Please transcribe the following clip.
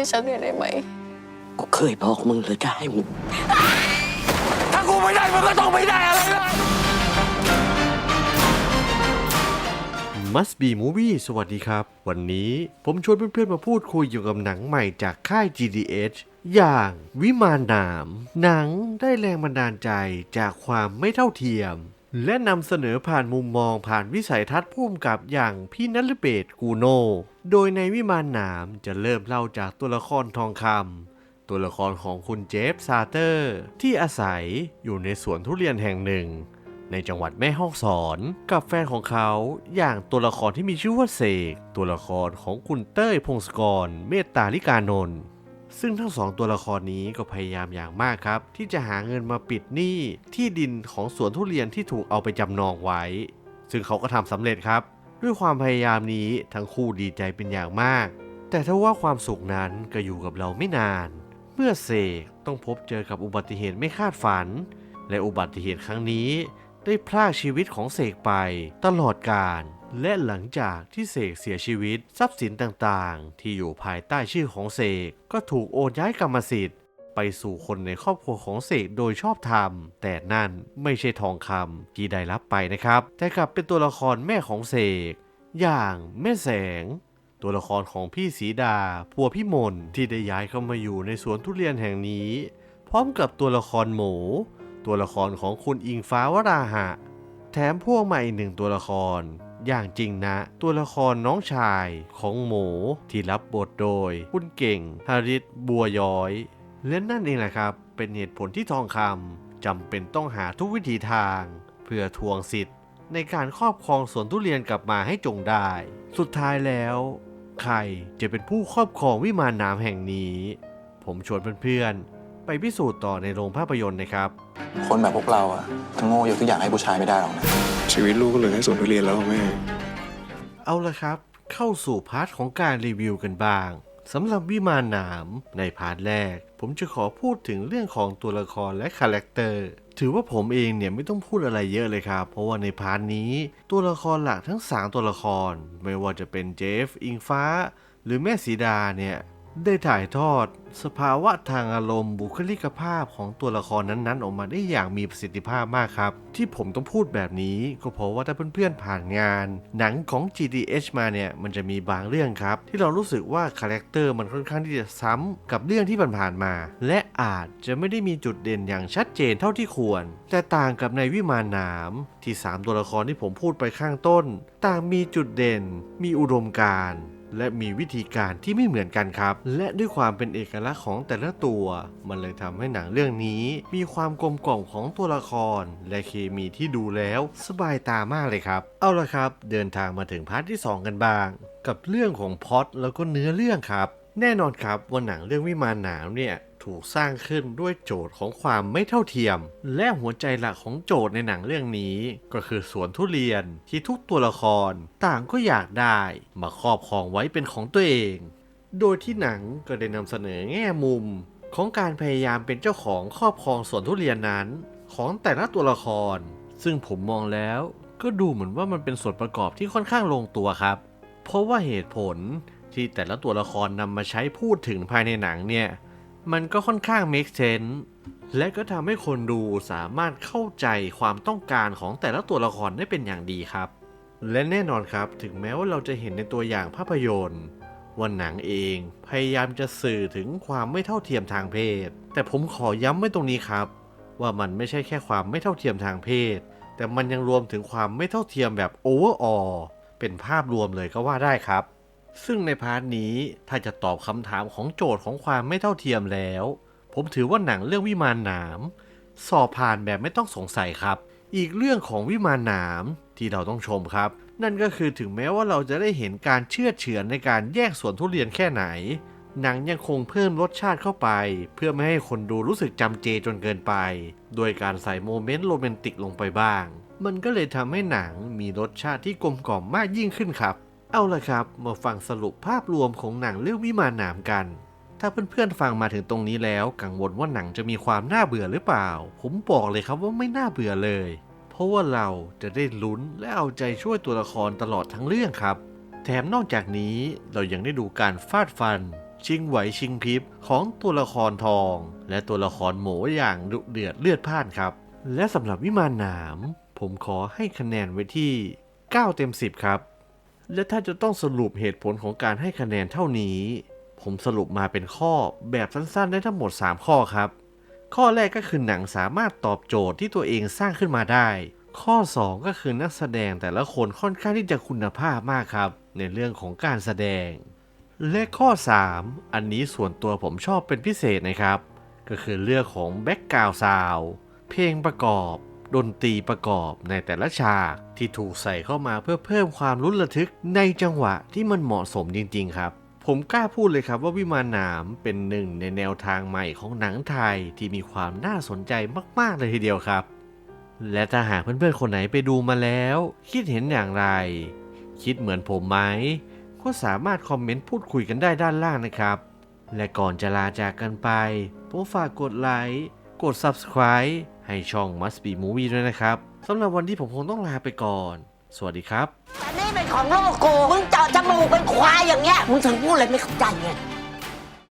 ให้ฉันเนี่ยได้ไหม กูเคยบอกมึงเลยได้มึงถ้ากูไม่ได้มันก็ต้องไม่ได้อะไรเลย Must Be Movie สวัสดีครับ วันนี้ผมชวนเพื่อนๆ มาพูดคุยเกี่ยวกับหนังใหม่จากค่าย GDH อย่างวิมานหนาม หนังได้แรงบันดาลใจจากความไม่เท่าเทียม และนำเสนอผ่านมุมมองผ่านวิสัยทัศน์พุ่มกับอย่างพี่นัลเบศกูโน โดยในวิมานหนามจะเริ่มเล่าจากตัวละครทองคำตัวละครของคุณเจฟซาเตอร์ ที่อาศัยอยู่ในสวนทุเรียนแห่งหนึ่ง ในจังหวัดแม่ฮ่องสอน กับแฟนของเขาอย่างตัวละครที่มีชื่อว่าเสกตัวละครของคุณเต้ยพงศกร เมตตาลิกานนท์ ซึ่งทั้งสองตัวละครนี้ก็พยายามอย่างมากครับ ที่จะหาเงินมาปิดหนี้ที่ดินของสวนทุเรียนที่ถูกเอาไปจำนองไว้ ซึ่งเขาก็ทำสำเร็จครับ ด้วยความพยายามนี้ทั้งคู่ดีใจเป็นอย่างมาก แต่ถ้าว่าความสุขนั้นก็อยู่กับเราไม่นาน เมื่อเสกต้องพบเจอกับอุบัติเหตุไม่คาดฝัน และอุบัติเหตุครั้งนี้ ได้พรากชีวิตของเสกไปตลอดกาล และหลังจากที่เสกเสียชีวิตทรัพย์สินต่างๆ ที่อยู่ภายใต้ชื่อของเสกก็ถูกโอนย้ายกรรมสิทธิ์ ไปสู่คนในครอบครัวของเสกโดยชอบธรรม แต่นั่นไม่ใช่ทองคำที่ได้รับไปนะครับ แต่กลับเป็นตัวละครแม่ของเสกอย่างแม่แสง ตัวละครของพี่สีดาพัวพี่มนที่ได้ย้ายเข้ามาอยู่ในสวนทุเรียนแห่งนี้ พร้อมกับตัวละครหมู ตัวละครของคุณอิงฟ้าวราหะ แถมพ่วงมาอีกหนึ่งตัวละคร อย่างจริงนะ ตัวละครน้องชายของหมูที่รับบทโดย คุณเก่งฮาริสบัวย้อย และนั่นเองแหละครับ เป็นเหตุผลที่ทองคำจำเป็นต้องหาทุกวิถีทาง เพื่อทวงสิทธิ์ ในการครอบครองสวนทุเรียนกลับมาให้จงได้ สุดท้ายแล้ว ใครจะเป็นผู้ครอบครองวิมานน้ำแห่งนี้ ผมชวนเพื่อนๆ ไปพิสูจน์ต่อในโรงภาพยนตร์นะครับ คนแบบพวกเราอะทั้งโง่ยกทุกอย่างให้ผู้ชายไม่ได้หรอกนะ ชีวิตลูกก็เหลือแค่สวนทุเรียนแล้วอะแม่ เอาละครับ เข้าสู่พาร์ทของการรีวิวกันบ้างสำหรับวิมานหนามในพาร์ทแรก ผมจะขอพูดถึงเรื่องของตัวละครและคาแรคเตอร์ถือว่าผมเองเนี่ยไม่ต้องพูดอะไรเยอะเลยครับ เพราะว่าในพาร์ทนี้ ตัวละครหลักทั้ง 3 ตัวละคร ไม่ว่าจะเป็นเจฟ อิงฟ้า หรือแม่สีดาเนี่ย ได้ถ่ายทอด สภาวะทางอารมณ์บุคลิกภาพของตัวละครนั้นๆ ออกมาได้อย่างมีประสิทธิภาพมากครับ ที่ผมต้องพูดแบบนี้ก็เพราะว่าถ้าเพื่อนๆผ่านงาน หนังของ GDH มาเนี่ยมันจะมีบางเรื่องครับ ที่เรารู้สึกว่าคาแรคเตอร์มันค่อนข้างที่จะซ้ำกับเรื่องที่ผ่านๆมา และอาจจะไม่ได้มีจุดเด่นอย่างชัดเจนเท่าที่ควร แต่ต่างกับในวิมานหนามที่ 3 ตัวละครที่ผมพูดไปข้างต้น ต่างมีจุดเด่น มีอุดมการณ์ และมีวิธีการที่ไม่เหมือนกันครับ และด้วยความเป็นเอกลักษณ์ของแต่ละตัว มันเลยทำให้หนังเรื่องนี้ มีความกลมกล่อมของตัวละคร และเคมีที่ดูแล้วสบายตามากเลยครับ เอาละครับ เดินทางมาถึงพาร์ทที่ 2 กันบ้าง กับเรื่องของพอดแล้วก็เนื้อเรื่องครับ แน่นอนครับว่าหนังเรื่องวิมานหนามเนี่ยถูกสร้างขึ้นด้วยโจทย์ของความไม่เท่าเทียม และหัวใจหลักของโจทย์ในหนังเรื่องนี้ ก็คือสวนทุเรียนที่ทุกตัวละครต่างก็อยากได้มาครอบครองไว้เป็นของตัวเอง โดยที่หนังก็ได้นำเสนอแง่มุม ของการพยายามเป็นเจ้าของครอบครองสวนทุเรียนนั้น ของแต่ละตัวละคร ซึ่งผมมองแล้วก็ดูเหมือนว่ามันเป็นส่วนประกอบที่ค่อนข้างลงตัวครับ เพราะว่าเหตุผล ที่แต่ละตัวละครนำมาใช้พูดถึงภายในหนังเนี่ย มันก็ค่อนข้าง make sense และก็ทำให้คนดูสามารถเข้าใจความต้องการของแต่ละตัวละครได้เป็นอย่างดีครับ และแน่นอนครับถึงแม้ว่าเราจะเห็นในตัวอย่างภาพยนตร์ว่าหนังเองพยายามจะสื่อถึงความไม่เท่าเทียมทางเพศ แต่ผมขอย้ำไว้ตรงนี้ครับ ว่ามันไม่ใช่แค่ความไม่เท่าเทียมทางเพศ แต่มันยังรวมถึงความไม่เท่าเทียมแบบ overall เป็นภาพรวมเลยก็ว่าได้ครับ ซึ่งในพาร์ทนี้ถ้าจะตอบคำถามของโจทย์ของความไม่เท่าเทียมแล้ว ผมถือว่าหนังเรื่องวิมานหนาม สอบผ่านแบบไม่ต้องสงสัยครับ อีกเรื่องของวิมานหนามที่เราต้องชมครับ นั่นก็คือถึงแม้ว่าเราจะได้เห็นการเชื่อเฉือนในการแยกส่วนทุเรียนแค่ไหน หนังยังคงเพิ่มรสชาติเข้าไป เพื่อไม่ให้คนดูรู้สึกจำเจจนเกินไป โดยการใส่โมเมนต์โรแมนติกลงไปบ้าง มันก็เลยทำให้หนังมีรสชาติที่กลมกล่อมมากยิ่งขึ้นครับ เอาละครับ มาฟังสรุปภาพรวมของหนังเรื่องวิมานหนามกัน ถ้าเพื่อนๆฟังมาถึงตรงนี้แล้วกังวลว่าหนังจะมีความน่าเบื่อหรือเปล่า ผมบอกเลยครับว่าไม่น่าเบื่อเลย เพราะว่าเราจะได้ลุ้นและเอาใจช่วยตัวละครตลอดทั้งเรื่องครับ แถมนอกจากนี้เรายังได้ดูการฟาดฟัน ชิงไหวชิงพริบของตัวละครทอง และตัวละครหมูอย่างดุเดือดเลือดพ่านครับ และสำหรับวิมานหนาม ผมขอให้คะแนนไว้ที่ 9 เต็ม 10 ครับ และถ้าจะต้องสรุปเหตุผลของการให้คะแนนเท่านี้ ผมสรุปมาเป็นข้อแบบสั้นๆ ได้ทั้งหมด 3 ข้อครับ ข้อแรกก็คือหนังสามารถตอบโจทย์ที่ตัวเองสร้างขึ้นมาได้ ข้อ 2 ก็คือนักแสดงแต่ละคนค่อนข้างที่จะคุณภาพมากครับ ในเรื่องของการแสดง และข้อ 3 อันนี้ส่วนตัวผมชอบเป็นพิเศษนะครับ ก็คือเรื่องของแบ็กกราวด์ซาวเพลงประกอบ ดนตรีประกอบในแต่ละฉากที่ถูกใส่เข้ามาเพื่อเพิ่มความลุ้นระทึกในจังหวะที่มันเหมาะสมจริงๆครับผมกล้าพูดเลยครับว่าวิมานหนามเป็นหนึ่งในแนวทางใหม่ของหนังไทยที่มีความน่าสนใจมากๆเลยทีเดียวครับ และถ้าหากเพื่อนๆคนไหนไปดูมาแล้ว คิดเห็นอย่างไร คิดเหมือนผมไหม ก็สามารถคอมเมนต์พูดคุยกันได้ด้านล่างนะครับ และก่อนจะลาจากกันไปผมฝากกดไลค์ กด Subscribe ให้ช่อง Must Be Movie ด้วยนะครับสำหรับวันที่ผมคงต้องลาไปก่อน สวัสดีครับ อันนี่เป็นของโลกกูมึงเจาะจมูกเป็นควายอย่างเงี้ย มึงถึงพูดอะไรไม่เข้าใจไง